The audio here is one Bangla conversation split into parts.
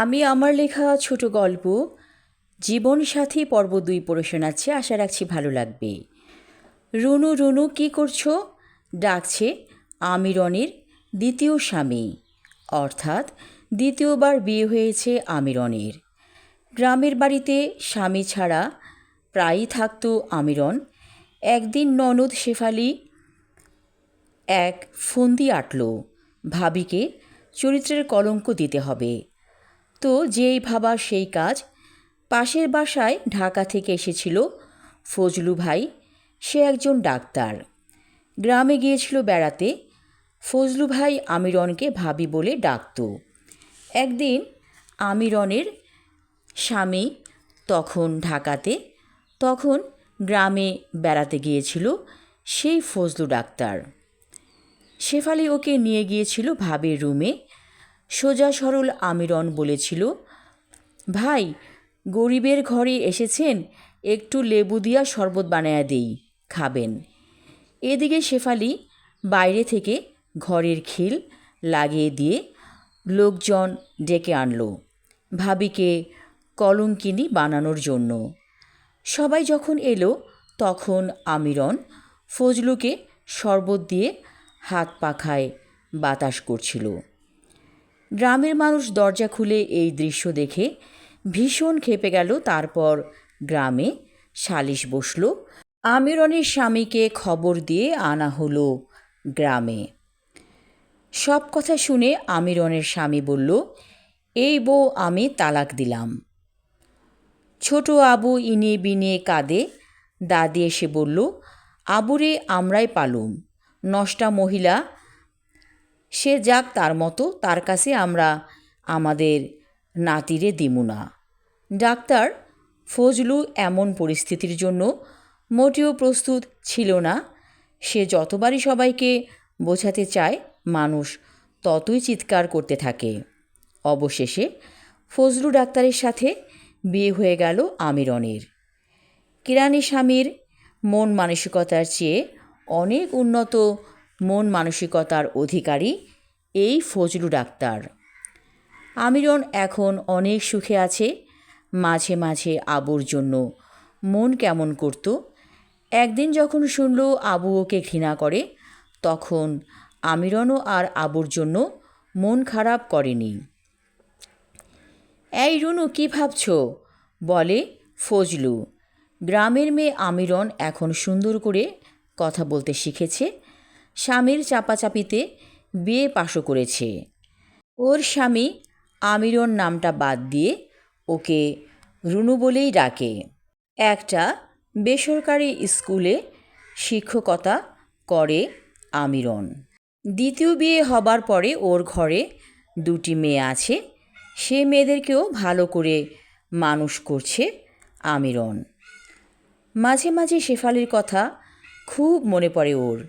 আমি আমার লেখা ছোট গল্প, জীবনসাথী পর্ব দুই পড়ে শোনাচ্ছি, আশা রাখছি ভালো লাগবে। রুনু রুনু, কি করছ? ডাকছে আমিরনের দ্বিতীয় স্বামী। অর্থাৎ দ্বিতীয়বার বিয়ে হয়েছে আমিরনের গ্রামের বাড়িতে স্বামী ছাড়া প্রায়ই থাকতো আমিরন একদিন ননদ শেফালি এক ফন্দি আটল, ভাবিকে চরিত্রের কলঙ্ক দিতে হবে। তো যেই ভাবা সেই কাজ। পাশের বাসায় ঢাকা থেকে এসেছিল ফজলু ভাই, সে একজন ডাক্তার। গ্রামে গিয়েছিল বেড়াতে, ফজলু ভাই আমিরনকে ভাবি বলে ডাকত। একদিন আমিরনের স্বামী তখন ঢাকাতে, তখন গ্রামে বেড়াতে গিয়েছিল সেই ফজলু ডাক্তার। শেফালি ওকে নিয়ে গিয়েছিল ভাবির রুমে সোজা সরল আমিরন বলেছিল, ভাই, গরিবের ঘরে এসেছেন, একটু লেবু দিয়া শরবত বানায়া দেই, খাবেন। এদিকে শেফালি বাইরে থেকে ঘরের খিল লাগিয়ে দিয়ে লোকজন ডেকে আনলো, ভাবিকে কলঙ্কিনী বানানোর জন্য। সবাই যখন এলো, তখন আমিরন ফজলুকে শরবত দিয়ে হাত পাখায় বাতাস করছিল। গ্রামের মানুষ দরজা খুলে এই দৃশ্য দেখে ভীষণ খেপে গেল। তারপর গ্রামে সালিশ বসল। আমিরনের স্বামীকে খবর দিয়ে আনা হলো গ্রামে। সব কথা শুনে আমিরনের স্বামী বলল, এই বউ, আমি তালাক দিলাম। ছোট আবু ইনে বিনে কাঁদে। দাদি এসে বলল, আবুরে আমরাই পালুম। নষ্টা মহিলা সে যাক তার মতো, তার কাছে আমরা আমাদের নাতিরে দিমু না। ডাক্তার, ফজলু এমন পরিস্থিতির জন্য মোটেও প্রস্তুত ছিল না। সে যতবারই সবাইকে বোঝাতে চায়, মানুষ ততই চিৎকার করতে থাকে। অবশেষে ফজলু ডাক্তারের সাথে বিয়ে হয়ে গেল আমিরনের। কিরানি স্বামীর মন মানসিকতার চেয়ে অনেক উন্নত মন মানসিকতার অধিকারী, এই ফজলু ডাক্তার। আমিরন এখন অনেক সুখে আছে, মাঝে মাঝে আবুর জন্য। মন কেমন করত? একদিন যখন শুনল আবু ওকে ঘৃণা করে, তখন আমিরনও আর আবুর জন্য মন খারাপ করেনি। এই রুনু, কী ভাবছ? বলে ফজলু। গ্রামের মেয়ে আমিরন এখন সুন্দর করে কথা বলতে শিখেছে স্বামীর চাপাচাপিতে বিয়ে পাশও করেছে। ওর স্বামী আমিরন নামটা বাদ দিয়ে ওকে রুনু বলেই ডাকে। একটা বেসরকারি স্কুলে শিক্ষকতা করে আমিরন। দ্বিতীয় বিয়ে হবার পরে ওর ঘরে দুটি মেয়ে আছে। সে মেয়েদেরকেও ভালো করে মানুষ করছে আমিরন। মাঝে মাঝে শেফালির কথা খুব মনে পড়ে ওর।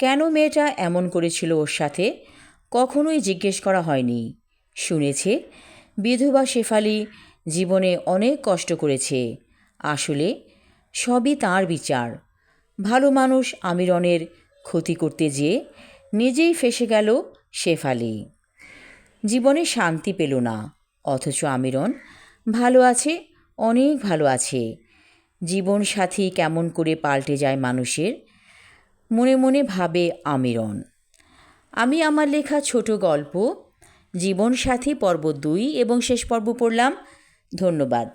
কেন মেয়েটা এমন করেছিল ওর সাথে? কখনোই জিজ্ঞেস করা হয়নি। শুনেছে, বিধবা শেফালি জীবনে অনেক কষ্ট করেছে। আসলে সবই তার বিচার। ভালো মানুষ আমিরনের ক্ষতি করতে যেয়ে নিজেই ফেসে গেল শেফালি। জীবনে শান্তি পেল না, অথচ আমিরন ভালো আছে, অনেক ভালো আছে। জীবন সাথী কেমন করে পাল্টে যায় মানুষের মনে মনে ভাবে আমিরন। আমি আমার লেখা ছোট গল্প, জীবনসাথী পর্ব দুই এবং শেষ পর্ব পড়লাম। ধন্যবাদ।